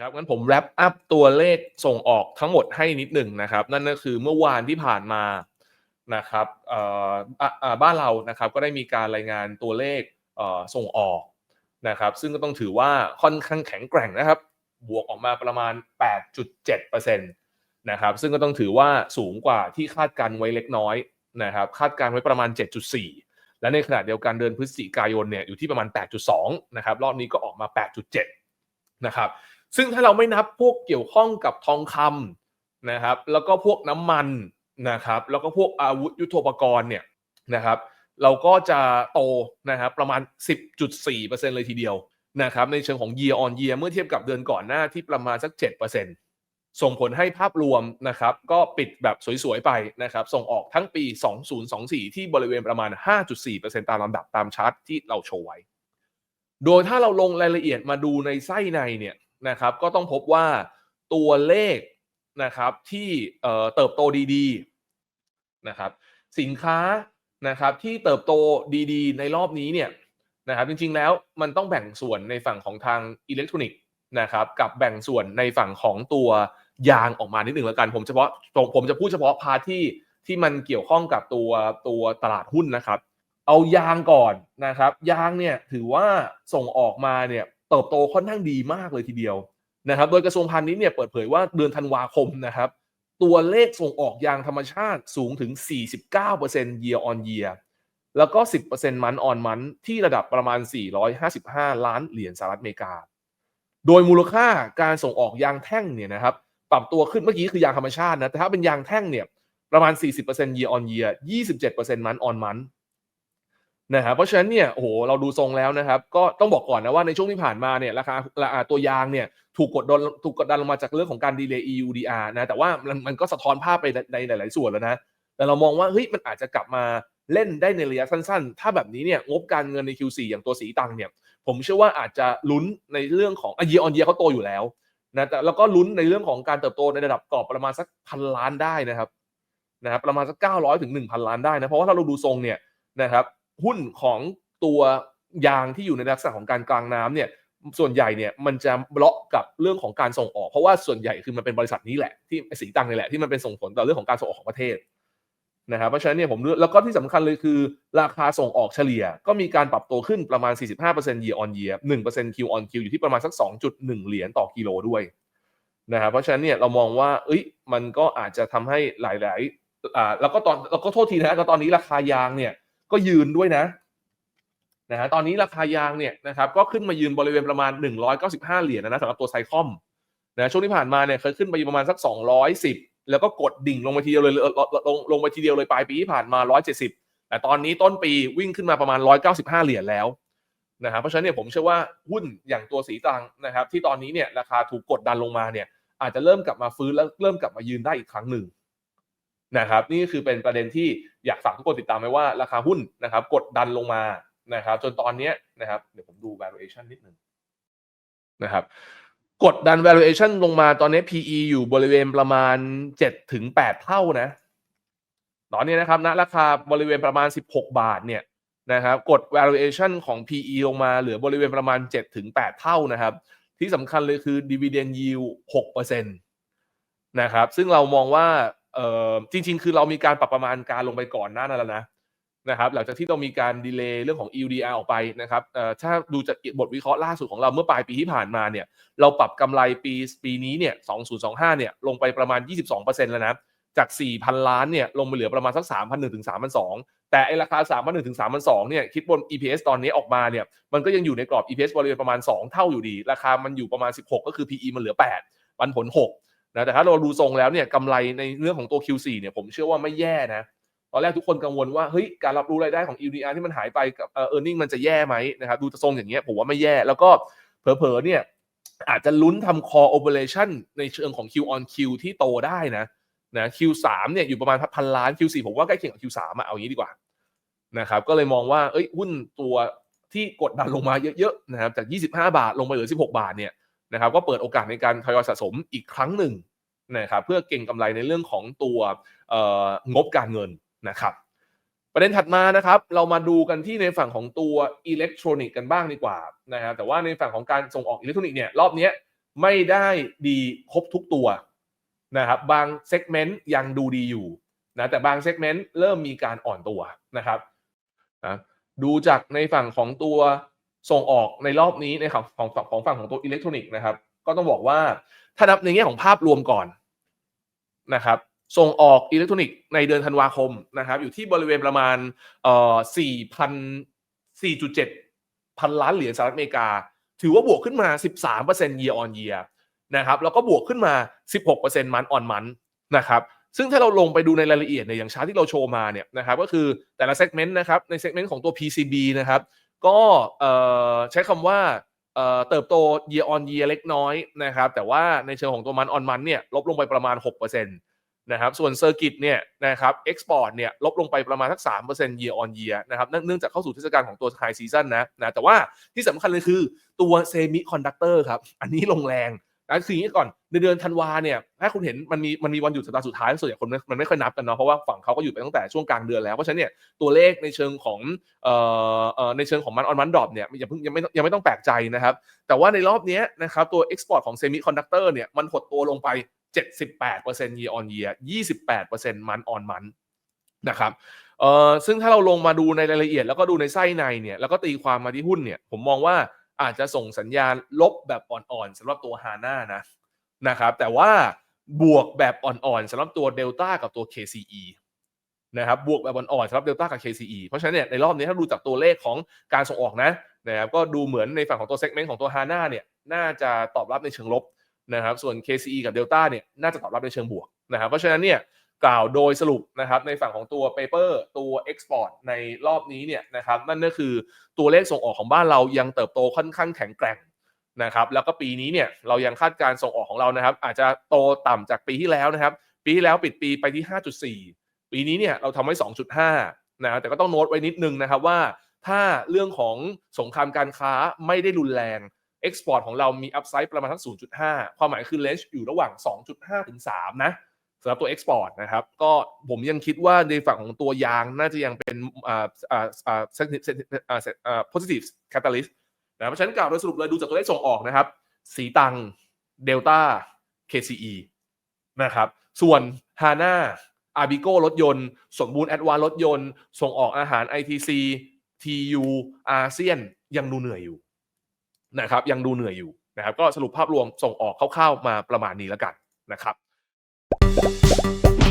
ครับงั้นผมแรปอัพตัวเลขส่งออกทั้งหมดให้นิดหนึ่งนะครับ นั่นก็คือเมื่อวานที่ผ่านมานะครับบ้านเรานะครับก็ได้มีการรายงานตัวเลขเส่งออกนะครับ ซึ่งก็ต้องถือว่าค่อนข้างแข็งแกร่งนะครับ บวกออกมาประมาณ 8.7%นะครับ ซึ่งก็ต้องถือว่าสูงกว่าที่คาดการไว้เล็กน้อยนะครับ คาดการไว้ประมาณ 7.4 และในขณะเดียวกันเดือนพฤศจิกายนเนี่ยอยู่ที่ประมาณ 8.2 นะครับ รอบนี้ก็ออกมา 8.7 นะครับ ซึ่งถ้าเราไม่นับพวกเกี่ยวข้องกับทองคำนะครับ แล้วก็พวกน้ำมันนะครับ แล้วก็พวกอาวุธยุทโธปกรณ์เนี่ยนะครับ เราก็จะโตนะครับประมาณ 10.4%เลยทีเดียวนะครับในเชิงของ year on year เมื่อเทียบกับเดือนก่อนหน้าที่ประมาณสัก 7%ส่งผลให้ภาพรวมนะครับก็ปิดแบบสวยๆไปนะครับส่งออกทั้งปี 2024 ที่บริเวณประมาณ 5.4%ตามลำดับตามชาร์ตที่เราโชว์ไว้ โดยถ้าเราลงรายละเอียดมาดูในไส้ในเนี่ย นะครับ ก็ต้องพบว่าตัวเลขนะครับที่เติบโตดีๆนะครับ สินค้านะครับที่เติบโตดีๆ ในรอบนี้เนี่ยนะครับจริงๆแล้วมันต้องแบ่งส่วนในฝั่งของทางอิเล็กทรอนิกส์นะครับกับแบ่งส่วนในฝั่งของตัวยางออกมานิดหนึ่งแล้วกันผมเฉพาะผมจะพูดเฉพาะพาที่ที่มันเกี่ยวข้องกับตัวตัวตลาดหุ้นนะครับ เอายางก่อนนะครับ ยางเนี่ยถือว่าส่งออกมาเนี่ย เติบโตค่อนข้างดีมากเลยทีเดียวนะครับ โดยกระทรวงพาณิชย์เนี่ยเปิดเผยว่าเดือนธันวาคมนะครับ ตัวเลขส่งออกยางธรรมชาติสูงถึง 49% year on year แล้วก็ 10%มันออนมันที่ระดับประมาณ 455 ล้านเหรียญสหรัฐอเมริกา โดยมูลค่าการส่งออกยางแท่งเนี่ยนะครับ ปรับตัวขึ้นเมื่อกี้คือยางธรรมชาตินะ แต่ถ้าเป็นยางแท่งเนี่ยประมาณ 40% year on year 27%มันออนมัน นะครับเพราะฉะนั้นเนี่ยโอ้โหเราดูทรงแล้วนะครับ ก็ต้องบอกก่อนนะว่าในช่วงที่ผ่านมาเนี่ยราคาราคาตัวยางเนี่ยถูกกดดันถูกกดดันลงมาจากเรื่องของการดีเลย์ EUDR นะแต่ว่ามันมันก็สะท้อนภาพไปในหลาย ๆ ส่วนแล้วนะแต่เรามองว่าเฮ้ยมันอาจจะกลับมาเล่นได้ในระยะสั้น ๆ ถ้าแบบนี้เนี่ยงบการเงินใน Q4 อย่างตัวสีตังเนี่ย ผมเชื่อว่าอาจจะลุ้นในเรื่องของอะ year on year เขาโตอยู่แล้วนะแต่แล้วก็ลุ้นในเรื่องของการเติบโตในระดับกรอบประมาณสักพันล้านได้นะครับนะครับประมาณสักเก้าร้อยถึงหนึ่งพันล้านได้นะเพราะว่าถ้าเราดูทรงเนี่ยนะครับ หุ้นของตัวยางที่อยู่ในลักษณะของการกลางน้ำเนี่ยส่วนใหญ่เนี่ยมันจะบล็อกกับเรื่องของการส่งออก เพราะว่าส่วนใหญ่คือมันเป็นบริษัทนี้แหละที่สีตังนี่แหละที่มันเป็นส่งผลต่อเรื่องของการส่งออกของประเทศนะครับเพราะฉะนั้นเนี่ยผมแล้วก็ที่สำคัญเลยคือราคาส่งออกเฉลี่ย ก็มีการปรับตัวขึ้นประมาณ 45% year on year 1% Q on Q อยู่ที่ประมาณสัก 2.1 เหรียญต่อกิโลด้วยนะครับเพราะฉะนั้นเนี่ยเรามองว่าเอ้ยมันก็อาจจะทำให้หลาย ๆ อ่าแล้วก็ตอนแล้วก็โทษทีนะก็ตอนนี้ราคายางเนี่ย ก็ยืนด้วยนะนะฮะตอนนี้ราคายางเนี่ยนะครับก็ขึ้นมายืนบริเวณประมาณ 195 เหรียญนะสำหรับตัวไซคอมนะช่วงที่ผ่านมาเนี่ยเคยขึ้นไปประมาณสัก 210 แล้วก็กดดิ่งลงไปทีเดียวเลยลงลงลงไปทีเดียวเลยปลายปีที่ผ่านมา 170 แต่ตอนนี้ต้นปีวิ่งขึ้นมาประมาณ 195 เหรียญแล้วนะครับเพราะฉะนั้นเนี่ยผมเชื่อว่าหุ้นอย่างตัวสีตังนะครับที่ตอนนี้เนี่ยราคาถูกกดดันลงมาเนี่ยอาจจะเริ่มกลับมาฟื้นแล้วเริ่มกลับมายืนได้อีกครั้งหนึ่ง นะครับนี่คือเป็นประเด็นที่อยากฝากทุกคนติดตามไว้ว่าราคาหุ้นนะครับ กดดันลงมานะครับ จนตอนนี้นะครับ เดี๋ยวผมดู valuation นิดนึงนะครับกดดัน valuation ลงมาตอนนี้ PE อยู่บริเวณประมาณ7ถึง8เท่านะตอนนี้นะครับณราคาบริเวณประมาณ 16 บาทเนี่ยนะครับกด valuation ของ PE ลงมาเหลือบริเวณประมาณ7ถึง8เท่านะครับ ที่สำคัญเลยคือ dividend yield 6%นะครับซึ่งเรามองว่า เอ่อจริง ๆ คือเรามีการปรับประมาณการลงไปก่อนหน้านั้นแล้วนะนะครับหลังจากที่เรามีการดีเลย์เรื่องของ EUDR ออกไปนะครับถ้าดูจากบทวิเคราะห์ล่าสุดของเราเมื่อปลายปีที่ผ่านมาเนี่ยเราปรับกำไรปีปีนี้เนี่ย 2025 เนี่ยลงไปประมาณ 22%แล้วนะจาก 4,000 ล้านเนี่ยลงมาเหลือประมาณสัก3,100ถึง3,200แต่ไอราคา3,100ถึง3,200เนี่ยคิดบน EPS ตอนนี้ออกมาเนี่ยมันก็ยังอยู่ในกรอบ EPS บริเวณประมาณ 2 เท่าอยู่ดี ราคามันอยู่ประมาณ 16 ก็คือ PE มันเหลือ 8 ปันผล 6 นะแต่ถ้าเราดูทรงแล้วเนี่ยกำไรในเรื่องของตัว Q4 เนี่ยผมเชื่อว่าไม่แย่นะตอนแรกทุกคนกังวลว่าเฮ้ยการรับรู้รายได้ของ EDR ที่มันหายไปกับเออ earning มันจะแย่ไหมนะครับดูทรงอย่างเงี้ยผมว่าไม่แย่ แล้วก็เผลอๆเนี่ยอาจจะลุ้นทำ core operation ในเชิงของ Q on Q ที่โตได้นะนะ Q3 เนี่ยอยู่ประมาณพันล้าน Q4 ผมว่าใกล้เคียงกับ Q3 อะเอางี้ดีกว่านะครับก็เลยมองว่าเอ้ยหุ้นตัวที่กดดันลงมาเยอะๆนะครับจาก 25 บาทลงมาเหลือ 16 บาทเนี่ย นะครับก็เปิดโอกาสในการทยอยสะสมอีกครั้งหนึ่งนะครับเพื่อเก่งกำไรในเรื่องของตัวงบการเงินนะครับประเด็นถัดมานะครับ เรามาดูกันที่ในฝั่งของตัวอิเล็กทรอนิกส์กันบ้างดีกว่านะครับแต่ว่าในฝั่งของการส่งออกอิเล็กทรอนิกส์เนี่ยรอบนี้ไม่ได้ดีครบทุกตัวนะครับบางเซกเมนต์ยังดูดีอยู่นะแต่บางเซกเมนต์เริ่มมีการอ่อนตัวนะครับนะดูจากในฝั่งของตัว ส่งออกในรอบนี้ในของของของฝั่งของตัวอิเล็กทรอนิกส์นะครับ ก็ต้องบอกว่าถ้านับในแง่ของภาพรวมก่อนนะครับ ส่งออกอิเล็กทรอนิกส์ในเดือนธันวาคมนะครับ อยู่ที่บริเวณประมาณเอ่อ4,000 4.7พันล้านเหรียญสหรัฐอเมริกา ถือว่าบวกขึ้นมา 13% year on year นะครับ แล้วก็บวกขึ้นมา 16%มันออนมันนะครับซึ่งถ้าเราลงไปดูในรายละเอียดเนี่ยอย่างชาร์ตที่เราโชว์มาเนี่ยนะครับก็คือแต่ละเซกเมนต์นะครับในเซกเมนต์ของตัว PCB นะครับ ก็ใช้คำว่าเติบโต year on year เล็กน้อยนะครับ แต่ว่าในเชิงของตัวมันออนมันเนี่ยลบลงไปประมาณ 6%นะครับ ส่วนเซอร์กิตเนี่ยนะครับเอ็กซ์พอร์ตเนี่ยลบลงไปประมาณสัก3% year on year นะครับ เนื่องเนื่องจากเข้าสู่เทศกาลของตัวไฮซีซั่นนะนะ แต่ว่าที่สำคัญเลยคือตัวเซมิคอนดักเตอร์ครับ อันนี้ลงแรง ออย่างนี้ก่อนในเดือนธันวาเนี่ยถ้าคุณเห็นมันมีมันมีวันหยุดสัปดาห์สุดท้ายส่วนใหญ่คนมันไม่ค่อยนับกันเนาะเพราะว่าฝั่งเขาก็หยุดไปตั้งแต่ช่วงกลางเดือนแล้วเพราะฉะนั้นเนี่ยตัวเลขในเชิงของเอ่อเอ่อในเชิงของมันออนมันดรอปเนี่ยอย่าเพิ่งยังไม่ยังไม่ต้องแปลกใจนะครับแต่ว่าในรอบนี้นะครับตัว export ของ semiconductor เนี่ยมันหดตัวลงไป 78% year on year 28% month on month นะครับเอ่อซึ่งถ้าเราลงมาดูในรายละเอียด แล้วก็ดูในไส้ในเนี่ยแล้วก็ตีความมาที่หุ้นเนี่ยผมมองว่า อาจจะส่งสัญญาณลบแบบอ่อนๆสำหรับตัวฮาน่านะนะครับ แต่ว่าบวกแบบอ่อนๆสำหรับตัวเดลต้ากับตัว KCE นะครับบวกแบบอ่อนๆสำหรับเดลต้ากับ KCE เพราะฉะนั้นเนี่ยในรอบนี้ถ้าดูจากตัวเลขของการส่งออกนะนะครับก็ดูเหมือนในฝั่งของตัวเซกเมนต์ของตัวฮาน่าเนี่ยน่าจะตอบรับในเชิงลบนะครับส่วน KCE กับ Delta เนี่ยน่าจะตอบรับในเชิงบวกนะครับเพราะฉะนั้นเนี่ย กล่าวโดยสรุปนะครับในฝั่งของตัว paper ตัว export ในรอบนี้เนี่ยนะครับนั่นก็คือตัวเลขส่งออกของบ้านเรายังเติบโตค่อนข้างแข็งแกร่งนะครับแล้วก็ปีนี้เนี่ยเรายังคาดการส่งออกของเรานะครับ อาจจะโตต่ำจากปีที่แล้วนะครับ ปีที่แล้วปิดปีไปที่ 5.4 ปีนี้เนี่ยเราทำไว้ 2.5นะแต่ก็ต้องโน้ตไว้นิดนึงนะครับว่า ถ้าเรื่องของสงครามการค้าไม่ได้รุนแรงเอ็กซ์พอร์ตของเรามีอัพไซด์ประมาณทั้ง0.5 ความหมายคือเลนจ์อยู่ระหว่าง 2.5 ถึง 3 นะ สำหรับตัวเอ็กซ์พอร์ตนะครับ ก็ผมยังคิดว่าในฝั่งของตัวยางน่าจะยังเป็นอ่าอ่าอ่าเซนอ่าอ่า positive catalyst นะเพราะฉะนั้นกล่าวโดยสรุปเลยดูจากตัวเลขส่งออกนะครับ สีตังเดลต้า KCE นะครับ ส่วนฮาน่าอาบิโก้รถยนต์ สมบูรณ์แอดวานรถยนต์ ส่งออกอาหาร ITC TU อาเซียนยังดูเหนื่อยอยู่นะครับยังดูเหนื่อยอยู่นะครับ ก็สรุปภาพรวมส่งออกคร่าวๆมาประมาณนี้แล้วกันนะครับ Música